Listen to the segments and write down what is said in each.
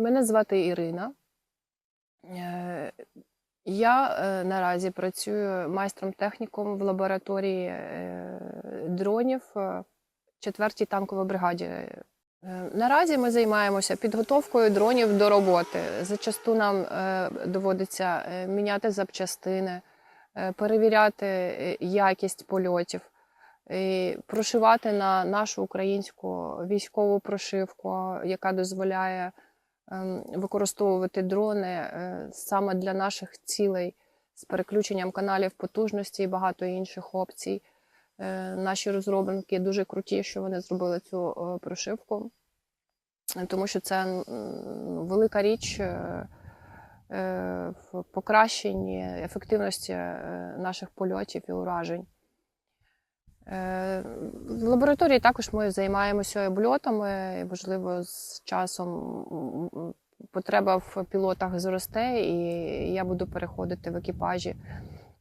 Мене звати Ірина. Е, Я е, наразі працюю майстром техніком в лабораторії е, дронів 4-й танковій бригаді. Наразі ми займаємося підготовкою дронів до роботи. Зачасту нам доводиться міняти запчастини, перевіряти якість польотів, прошивати на нашу українську військову прошивку, яка дозволяє використовувати дрони е, саме для наших цілей з переключенням каналів потужності і багато інших опцій. Е, Наші розробники дуже круті, що вони зробили цю е, прошивку, тому що це велика річ в покращенні ефективності наших польотів і уражень. Е, В лабораторії також ми займаємося обльотами, можливо, з часом потреба в пілотах зросте, і я буду переходити в екіпажі.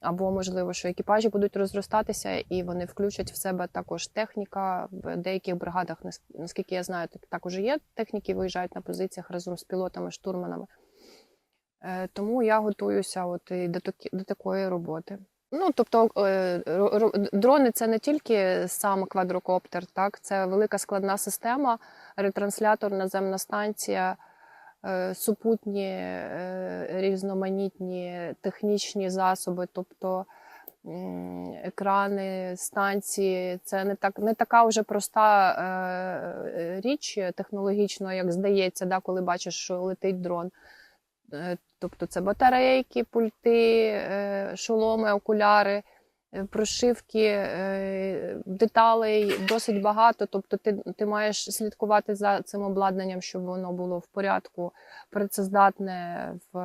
Або, можливо, що екіпажі будуть розростатися і вони включать в себе також техніка. В деяких бригадах, наскільки я знаю, так- також є техніки, виїжджають на позиціях разом з пілотами, штурманами. Е, Тому я готуюся от і до такої роботи. Ну, тобто, е, ро- ро- дрони це не тільки сам квадрокоптер, так, це велика складна система, ретранслятор, наземна станція, е, супутні е, різноманітні технічні засоби, тобто екрани, станції. Це не так не така вже проста річ технологічно, як здається, да, коли бачиш, що летить дрон. Е, Тобто це батарейки, пульти, е, шоломи, окуляри, е, прошивки, деталей досить багато. Тобто ти, ти маєш слідкувати за цим обладнанням, щоб воно було в порядку, працездатне в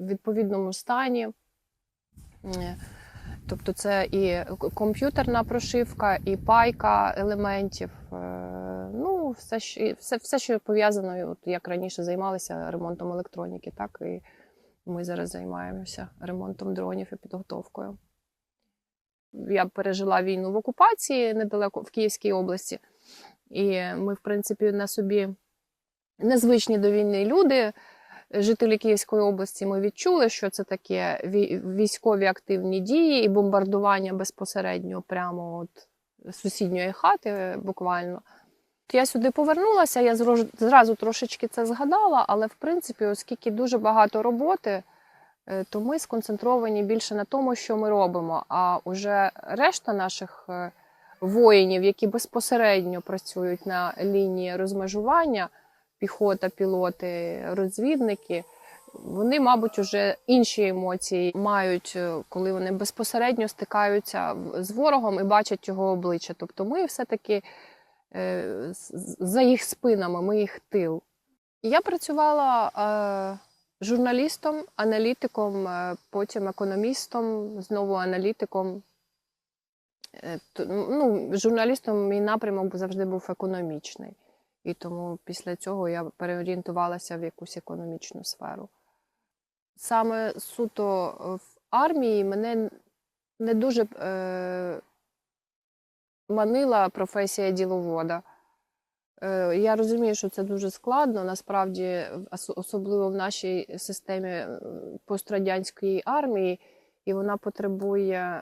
відповідному стані. Тобто це і комп'ютерна прошивка, і пайка елементів. е, Ну, все, все, все що пов'язано, от як раніше займалися ремонтом електроніки, так і ми зараз займаємося ремонтом дронів і підготовкою. Я пережила війну в окупації недалеко в Київській області, і ми, в принципі, на собі незвичні до війни люди жителі Київської області ми відчули, що це таке військові активні дії і бомбардування безпосередньо прямо от сусідньої хати, буквально. Я сюди повернулася, я зразу трошечки це згадала, але в принципі, оскільки дуже багато роботи, е, то ми сконцентровані більше на тому, що ми робимо. А уже решта наших е, воїнів, які безпосередньо працюють на лінії розмежування, піхота, пілоти, розвідники. Вони, мабуть, уже інші емоції мають, е, коли вони безпосередньо стикаються з ворогом і бачать його обличчя. Тобто ми все-таки е, за їх спинами, ми їх тил. Я працювала е, журналістом, аналітиком, потім економістом, знову аналітиком. Ну, журналістом мій напрямок завжди був економічний. І тому після цього я переорієнтувалася в якусь економічну сферу. Саме суто в армії мене не дуже е, манила професія діловода. Е, я розумію, що це дуже складно, насправді, особливо в нашій системі е, пострадянської армії, і вона потребує е,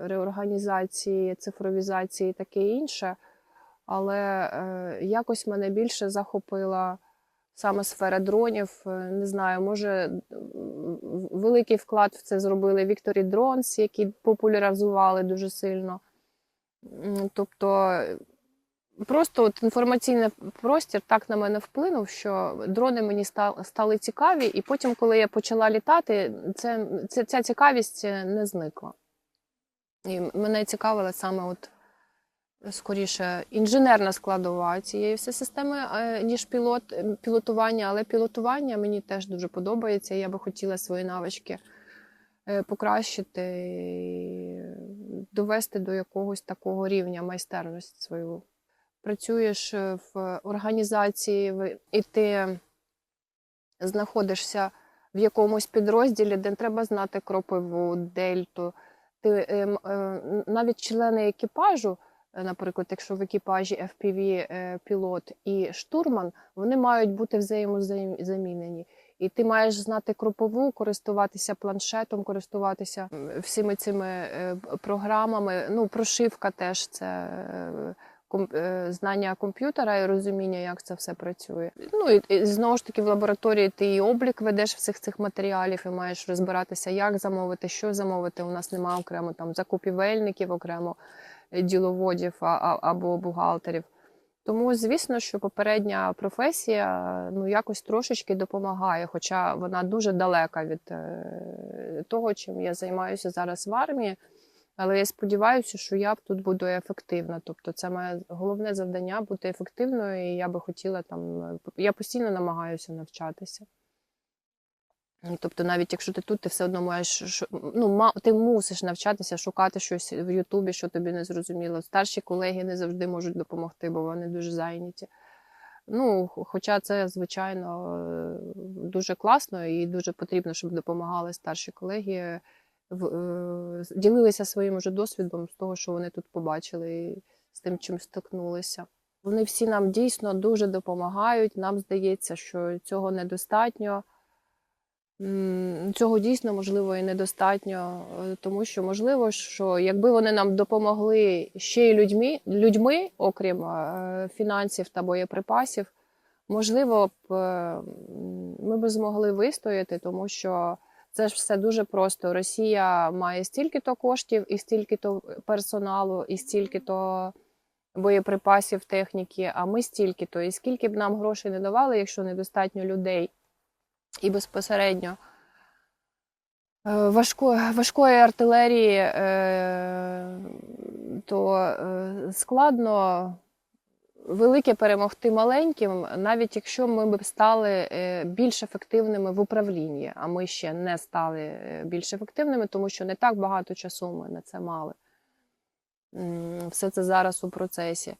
реорганізації, цифровізації і таке інше. Але е, якось мене більше захопила саме сфера дронів. Е, Не знаю, може великий вклад в це зробили Victory Drones, які популяризували дуже сильно. Тобто е, просто от інформаційний простір так на мене вплинув, що дрони мені стали цікаві, і потім, коли я почала літати, це, це, ця цікавість не зникла. І мене цікавила саме от скоріше інженерна складова цієї всієї системи, е, ніж пілот, пілотування. Але пілотування мені теж дуже подобається. Я би хотіла свої навички е, покращити, і довести до якогось такого рівня майстерність свою. Працюєш е, в організації, і ти знаходишся в якомусь підрозділі, де треба знати кропиву, дельту. Ти, е, м, е, навіть члени екіпажу наприклад, якщо в екіпажі FPV е, пілот і штурман, вони мають бути взаємозамінені. І ти маєш знати кропову, користуватися планшетом, користуватися всіми цими е, програмами. Ну, прошивка теж це е, е, знання комп'ютера і розуміння, як це все працює. Ну і, і знову ж таки в лабораторії ти і облік ведеш всіх цих матеріалів і маєш розбиратися, як замовити, що замовити. У нас немає окремо там закупівельників, окремо е, діловодів або бухгалтерів. Тому, звісно, що попередня професія ну якось трошечки допомагає, хоча вона дуже далека від е, того, чим я займаюся зараз в армії. Але я сподіваюся, що я тут буду ефективна. Тобто, це моє головне завдання бути ефективною, і я би хотіла там. е, Я постійно намагаюся навчатися. Ну, Тобто, навіть якщо ти тут, ти все одно маєш ну, ти мусиш навчатися, шукати щось в Ютубі, що тобі не зрозуміло. Старші колеги не завжди можуть допомогти, бо вони дуже зайняті. Ну, хоча це, звичайно, е, дуже класно і дуже потрібно, щоб допомагали старші колеги, е, з- ділилися своїм уже досвідом з того, що вони тут побачили, і з тим, чим стикнулися. Вони всі нам дійсно дуже допомагають. Нам здається, що цього недостатньо. Цього дійсно можливо і недостатньо, е, тому що можливо, що якби вони нам допомогли ще й людьми, людьми, окрім е, фінансів та боєприпасів, можливо б е, ми б змогли вистояти, тому що це ж все дуже просто. Росія має стільки-то коштів, і стільки-то персоналу, і стільки-то боєприпасів, техніки, а ми стільки-то. І скільки б нам грошей не давали, якщо недостатньо людей і безпосередньо е, важкої, важкої артилерії, е, то е, складно велике перемогти маленьким, навіть якщо ми б стали більш ефективними в управлінні, а ми ще не стали більш ефективними, тому що не так багато часу ми на це мали. Все це зараз у процесі.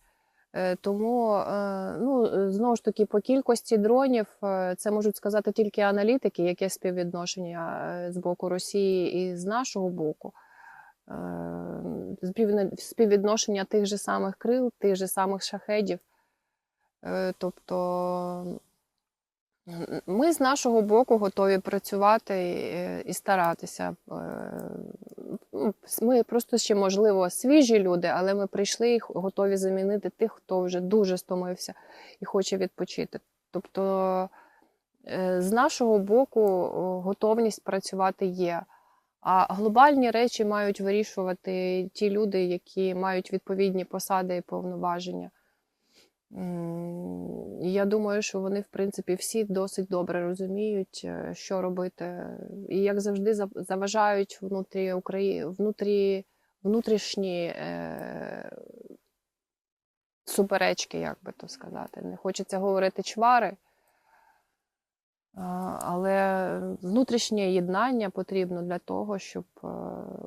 Е, Тому, е, ну, е, знову ж таки, по кількості дронів це можуть сказати тільки аналітики, яке співвідношення з боку Росії і з нашого боку. Співвідношення тих же самих крил, тих же самих шахедів. Тобто ми з нашого боку готові працювати е, і старатися. Е, ну, Ми просто ще, можливо, свіжі люди, але ми прийшли і готові замінити тих, хто вже дуже стомився і хоче відпочити. Тобто, е, з нашого боку готовність працювати є. А глобальні речі мають вирішувати ті люди, які мають відповідні посади і повноваження. Я думаю, що вони, в принципі, всі досить добре розуміють, е, що робити. І як завжди, заважають внутрі Украї... внутрі... внутрішні е... суперечки, як би то сказати. Не хочеться говорити чвари, але внутрішнє єднання потрібно для того, щоб е,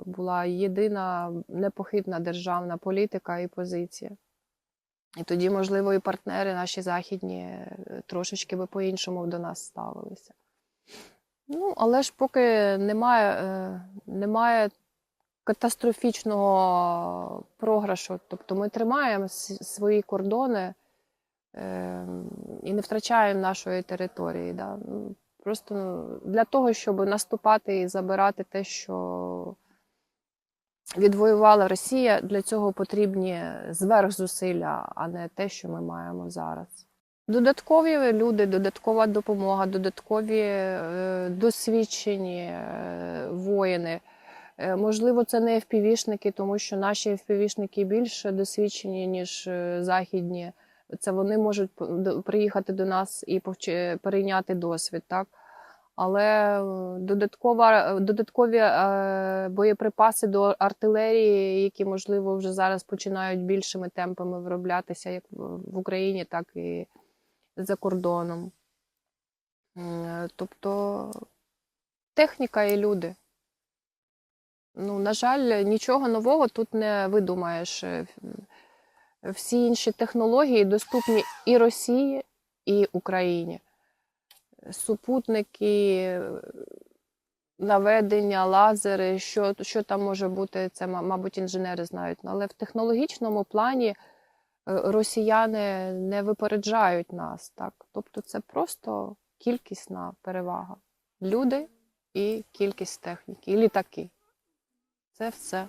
була єдина непохитна державна політика і позиція. І тоді, можливо, і партнери наші західні е, трошечки би по-іншому до нас ставилися. Ну, але ж поки немає, е, немає катастрофічного програшу, тобто ми тримаємо свої кордони е, і не втрачаємо нашої території. Да? Ну, Просто для того, щоб наступати і забирати те, що відвоювала Росія, для цього потрібні зверхзусилля, а не те, що ми маємо зараз. Додаткові люди, додаткова допомога, додаткові е, досвідчені е, воїни. Е, Можливо, це не FPV-шники, тому що наші FPV-шники більш досвідчені, ніж е, західні. Це вони можуть приїхати до нас і повч- перейняти досвід, так? Але е, додаткова, додаткові е, боєприпаси до артилерії, які, можливо, вже зараз починають більшими темпами вироблятися як в Україні, так і за кордоном. Тобто техніка і люди. Ну, на жаль, нічого нового тут не видумаєш. Е, Всі інші технології доступні і Росії, і Україні. Супутники, наведення, лазери, що, що там може бути, це, мабуть, інженери знають. Ну, Але в технологічному плані е, росіяни не випереджають нас. Так? Тобто це просто кількісна перевага. Люди і кількість техніки, і літаки. Це все.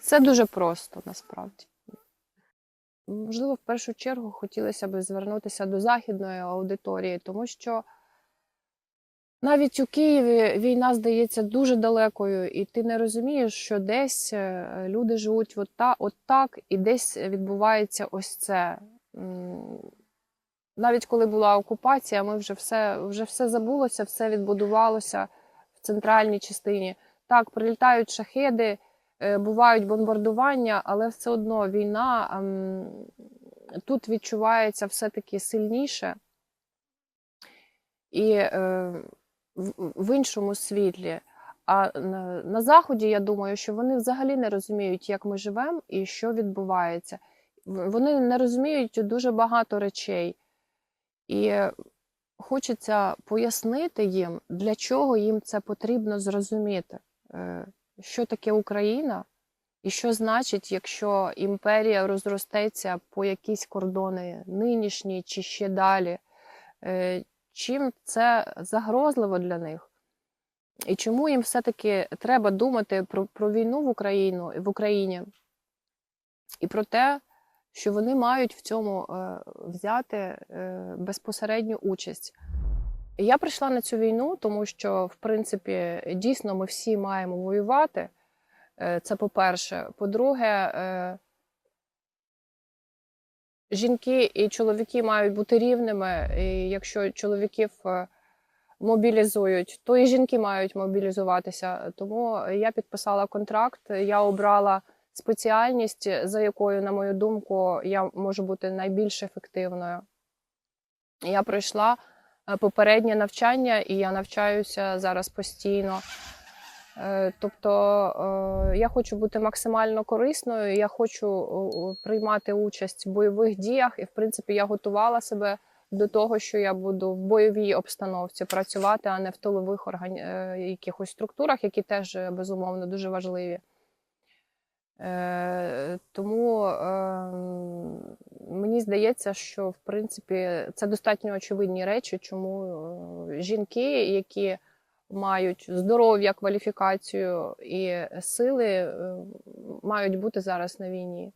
Це дуже просто насправді. Можливо, в першу чергу хотілося б звернутися до західної аудиторії, тому що навіть у Києві війна здається дуже далекою, і ти не розумієш, що десь е, люди живуть от, та, от так, і десь відбувається ось це. Навіть коли була окупація, ми вже все, вже все забулося, все відбудувалося в центральній частині. Так, прилітають шахеди, е, бувають бомбардування, але все одно війна ем, тут відчувається все-таки сильніше. І е, в, іншому світлі. А на, Заході, я думаю, що вони взагалі не розуміють, як ми живемо і що відбувається. Вони не розуміють дуже багато речей. І хочеться пояснити їм, для чого їм це потрібно зрозуміти, Е, що таке Україна, і що значить, якщо імперія розростеться по якісь кордони нинішні чи ще далі. Чим це загрозливо для них? І чому їм все-таки треба думати про, про війну в Україну в Україні і про те, що вони мають в цьому е, взяти е, безпосередню участь. Я прийшла на цю війну, тому що, в принципі, дійсно ми всі маємо воювати. Е, Це по-перше. По-друге, жінки і чоловіки мають бути рівними. І якщо чоловіків е, мобілізують, то і жінки мають мобілізуватися. Тому я підписала контракт, я обрала спеціальність, за якою, на мою думку, я можу бути найбільш ефективною. Я пройшла е, попереднє навчання, і я навчаюся зараз постійно. Е, Тобто е, я хочу бути максимально корисною, я хочу о, приймати участь в бойових діях, і в принципі я готувала себе до того, що я буду в бойовій обстановці працювати, а не в тилових органі... е, якихось структурах, які теж е, безумовно дуже важливі. Е, Тому е, мені здається, що в принципі це достатньо очевидні речі, чому е, жінки, які мають здоров'я, кваліфікацію і сили, е, мають бути зараз на війні.